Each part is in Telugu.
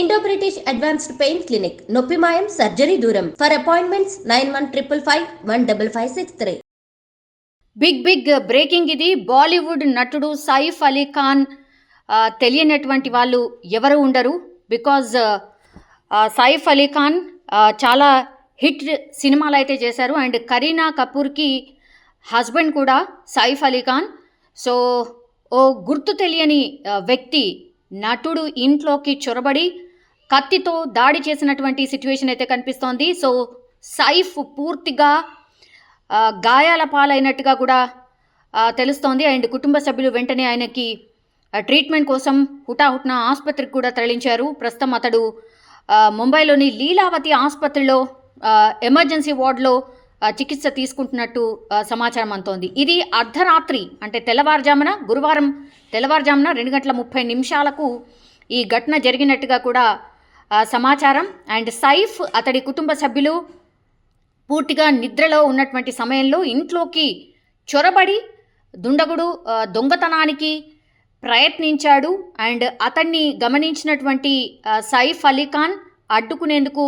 Indo British advanced pain clinic నొప్పి మాయం సర్జరీ దూరం for appointments nine one triple five one double five six three big big breaking ఇది. బాలీవుడ్ నటుడు సైఫ్ అలీ ఖాన్ తెలియనటువంటి వాళ్ళు ఎవరు ఉండరు. బికాజ్ సైఫ్ అలీ ఖాన్ చాలా హిట్ సినిమాలు అయితే చేశారు. అండ్ కరీనా కపూర్కి హస్బెండ్ కూడా సైఫ్ అలీ ఖాన్ సో ఓ గుర్తు తెలియని uh, వ్యక్తి నటుడు ఇంట్లోకి చొరబడి కత్తితో దాడి చేసినటువంటి సిచ్యువేషన్ అయితే కనిపిస్తోంది. సో సైఫ్ పూర్తిగా గాయాల పాలైనట్టుగా కూడా తెలుస్తోంది. అండ్ కుటుంబ సభ్యులు వెంటనే ఆయనకి ట్రీట్మెంట్ కోసం హుటాహుట్న ఆసుపత్రికి కూడా తరలించారు. ప్రస్తుతం అతడు ముంబైలోని లీలావతి ఆసుపత్రిలో ఎమర్జెన్సీ వార్డులో చికిత్స తీసుకుంటున్నట్టు సమాచారం అంతోంది ఇది అర్ధరాత్రి అంటే తెల్లవారుజామున గురువారం తెల్లవారుజామున రెండు గంటల ముప్పై నిమిషాలకు ఈ ఘటన జరిగినట్టుగా కూడా సమాచారం. అండ్ సైఫ్ అతడి కుటుంబ సభ్యులు పూర్తిగా నిద్రలో ఉన్నటువంటి సమయంలో ఇంట్లోకి చొరబడి దుండగుడు దొంగతనానికి ప్రయత్నించాడు. అండ్ అతన్ని గమనించినటువంటి సైఫ్ అలీ ఖాన్ అడ్డుకునేందుకు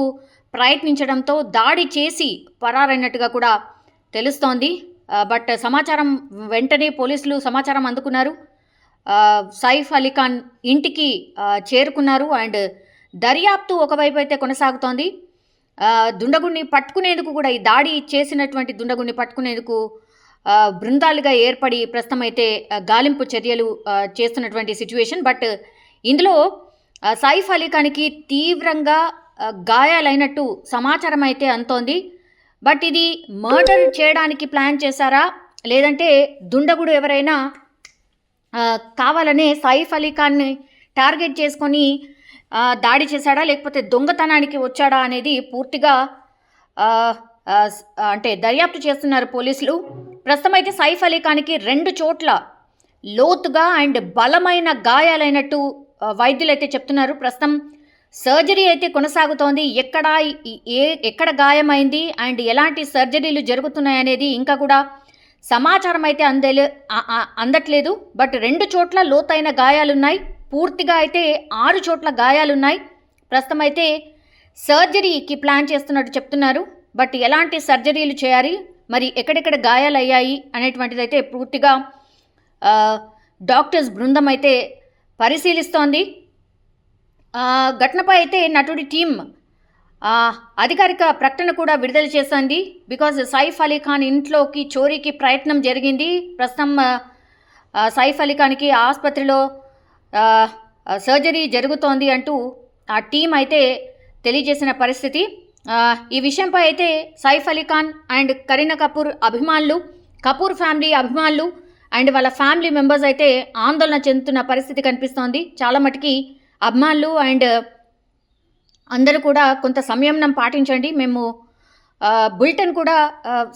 ప్రయత్నించడంతో దాడి చేసి పరారైనట్టుగా కూడా తెలుస్తోంది. బట్ సమాచారం వెంటనే పోలీసులు సమాచారం అందుకున్నారు. సైఫ్ అలీ ఖాన్ ఇంటికి చేరుకున్నారు. అండ్ దర్యాప్తు ఒకవైపు అయితే కొనసాగుతోంది. దుండగుడిని పట్టుకునేందుకు కూడా ఈ దాడి చేసినటువంటి దుండగుడిని పట్టుకునేందుకు బృందాలుగా ఏర్పడి ప్రస్తుతం అయితే గాలింపు చర్యలు చేస్తున్నటువంటి సిచ్యువేషన్. బట్ ఇందులో సైఫ్ అలీ ఖాన్కి తీవ్రంగా గాయాలైనట్టు సమాచారం అయితే అంతోంది. బట్ ఇది మర్డర్ చేయడానికి ప్లాన్ చేశారా? లేదంటే దుండగుడు ఎవరైనా కావాలనే సైఫ్ అలీ ఖాన్ని టార్గెట్ చేసుకొని దాడి చేశాడా లేకపోతే దొంగతనానికి వచ్చాడా అనేది పూర్తిగా అంటే దర్యాప్తు చేస్తున్నారు పోలీసులు. ప్రస్తుతం అయితే సైఫ్ అలీ ఖాన్కి రెండు చోట్ల లోతుగా అండ్ బలమైన గాయాలైనట్టు వైద్యులు అయితే చెప్తున్నారు. ప్రస్తుతం సర్జరీ అయితే కొనసాగుతోంది. ఎక్కడ ఏ ఎక్కడ గాయమైంది అండ్ ఎలాంటి సర్జరీలు జరుగుతున్నాయి అనేది ఇంకా కూడా సమాచారం అయితే అందలే అందట్లేదు. బట్ రెండు చోట్ల లోతైన గాయాలున్నాయి. పూర్తిగా అయితే ఆరు చోట్ల గాయాలున్నాయి. ప్రస్తుతం అయితే సర్జరీకి ప్లాన్ చేస్తున్నట్టు చెప్తున్నారు. బట్ ఎలాంటి సర్జరీలు చేయాలి? మరి ఎక్కడెక్కడ గాయాలయ్యాయి? అనేటువంటిది అయితే పూర్తిగా డాక్టర్స్ బృందం అయితే పరిశీలిస్తోంది ఘటనపై అయితే నటుడి టీం అధికారిక ప్రకటన కూడా విడుదల చేసింది బికాజ్ సైఫ్ అలీ ఖాన్ ఇంట్లోకి చోరీకి ప్రయత్నం జరిగింది. ప్రస్తుతం సైఫ్ అలీ ఖాన్కి ఆసుపత్రిలో సర్జరీ జరుగుతోంది అంటూ ఆ టీం అయితే తెలియజేసిన పరిస్థితి. ఈ విషయంపై అయితే సైఫ్ అలీ ఖాన్ అండ్ కరీనా కపూర్ అభిమానులు కపూర్ ఫ్యామిలీ అభిమానులు అండ్ వాళ్ళ ఫ్యామిలీ మెంబర్స్ అయితే ఆందోళన చెందుతున్న పరిస్థితి కనిపిస్తోంది. చాలా మటుకి అభిమానులు అండ్ అందరూ కూడా కొంత సంయమనం పాటించండి. మేము ఆ, బులెటిన్ కూడా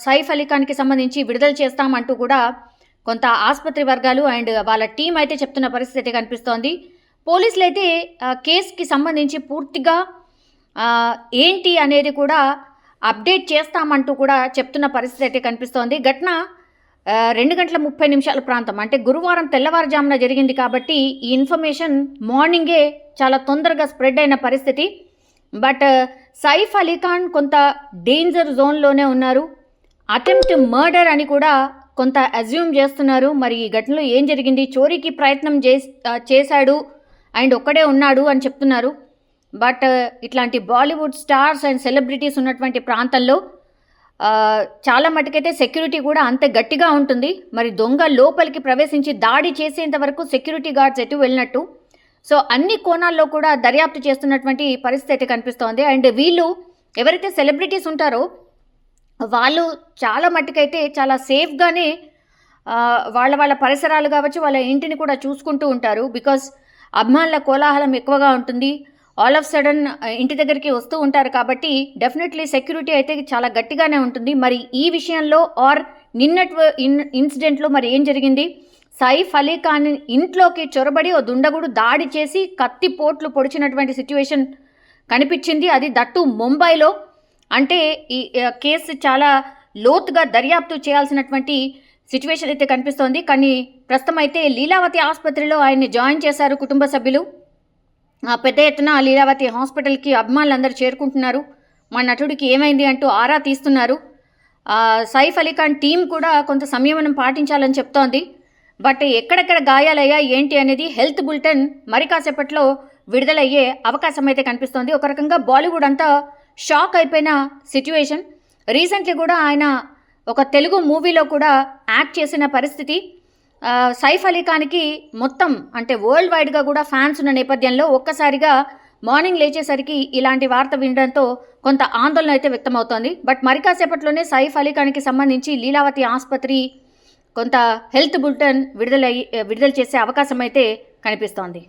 సైఫ్ అలీ ఖాన్కి సంబంధించి విడుదల చేస్తామంటూ కూడా కొంత ఆసుపత్రి వర్గాలు అండ్ వాళ్ళ టీం అయితే చెప్తున్న పరిస్థితి కనిపిస్తోంది. పోలీసులు అయితే కేసుకి సంబంధించి పూర్తిగా ఏంటి అనేది కూడా అప్డేట్ చేస్తామంటూ కూడా చెప్తున్న పరిస్థితి అయితే కనిపిస్తోంది. ఘటన రెండు గంటల ముప్పై నిమిషాల ప్రాంతం. అంటే గురువారం తెల్లవారుజామున జరిగింది కాబట్టి ఈ ఇన్ఫర్మేషన్ మార్నింగే చాలా తొందరగా స్ప్రెడ్ అయిన పరిస్థితి. బట్ సైఫ్ అలీ ఖాన్ కొంత డేంజర్ జోన్లోనే ఉన్నారు. అటెంప్ట్ మర్డర్ అని కూడా కొంత అజ్యూమ్ చేస్తున్నారు. మరి ఈ ఘటనలో ఏం జరిగింది? చోరీకి ప్రయత్నం చేస్ చేశాడు అండ్ ఒక్కడే ఉన్నాడు అని చెప్తున్నారు. బట్ ఇట్లాంటి బాలీవుడ్ స్టార్స్ అండ్ సెలబ్రిటీస్ ఉన్నటువంటి ప్రాంతంలో చాలా మటుకైతే సెక్యూరిటీ కూడా అంతే గట్టిగా ఉంటుంది. మరి దొంగ లోపలికి ప్రవేశించి దాడి చేసేంత వరకు సెక్యూరిటీ గార్డ్స్ ఎటు వెళ్ళినట్టు. సో అన్ని కోణాల్లో కూడా దర్యాప్తు చేస్తున్నటువంటి పరిస్థితి అయితే కనిపిస్తోంది. అండ్ వీళ్ళు ఎవరైతే సెలబ్రిటీస్ ఉంటారో వాళ్ళు చాలా మట్టుకైతే చాలా సేఫ్గానే వాళ్ళ వాళ్ళ పరిసరాలు కావచ్చు వాళ్ళ ఇంటిని కూడా చూసుకుంటూ ఉంటారు. బికాస్ అభిమానుల కోలాహలం ఎక్కువగా ఉంటుంది. ఆల్ ఆఫ్ సడన్ ఇంటి దగ్గరికి వస్తూ ఉంటారు కాబట్టి డెఫినెట్లీ సెక్యూరిటీ అయితే చాలా గట్టిగానే ఉంటుంది. మరి ఈ విషయంలో ఆర్ నిన్నటి ఇన్ ఇన్సిడెంట్లో మరి ఏం జరిగింది? సైఫ్ అలీ ఖాన్ ఇంట్లోకి చొరబడి ఓ దుండగుడు దాడి చేసి కత్తి పోట్లు పొడిచినటువంటి సిచ్యువేషన్ కనిపించింది. అది దట్టు ముంబైలో అంటే ఈ కేసు చాలా లోతుగా దర్యాప్తు చేయాల్సినటువంటి సిచ్యువేషన్ అయితే కనిపిస్తోంది. కానీ ప్రస్తుతం అయితే లీలావతి ఆసుపత్రిలో ఆయన్ని జాయిన్ చేశారు కుటుంబ సభ్యులు. ఆ, పెద్ద ఎత్తున లీలావతి హాస్పిటల్కి అభిమానులందరూ చేరుకుంటున్నారు. మా నటుడికి ఏమైంది అంటూ ఆరా తీస్తున్నారు. సైఫ్ అలీ ఖాన్ టీం కూడా కొంత సంయమనం పాటించాలని చెప్తోంది. బట్ ఎక్కడెక్కడ గాయాలయ్యా ఏంటి అనేది హెల్త్ బులెటిన్ మరి కాసేపట్లో విడుదలయ్యే అవకాశం అయితే కనిపిస్తోంది. ఒక రకంగా బాలీవుడ్ అంతా షాక్ అయిపోయిన సిచ్యువేషన్ రీసెంట్లీ కూడా ఆయన ఒక తెలుగు మూవీలో కూడా యాక్ట్ చేసిన పరిస్థితి. సైఫ్ అలీ ఖాన్కి మొత్తం అంటే వరల్డ్ వైడ్గా కూడా ఫ్యాన్స్ ఉన్న నేపథ్యంలో ఒక్కసారిగా మార్నింగ్ లేచేసరికి ఇలాంటి వార్త వినడంతో కొంత ఆందోళన అయితే వ్యక్తమవుతోంది. బట్ మరి కాసేపట్లోనే సైఫ్ అలీ ఖాన్కి సంబంధించి లీలావతి ఆసుపత్రి కొంత హెల్త్ బులెటిన్ విడుదల విడుదల చేసే అవకాశం అయితే కనిపిస్తోంది.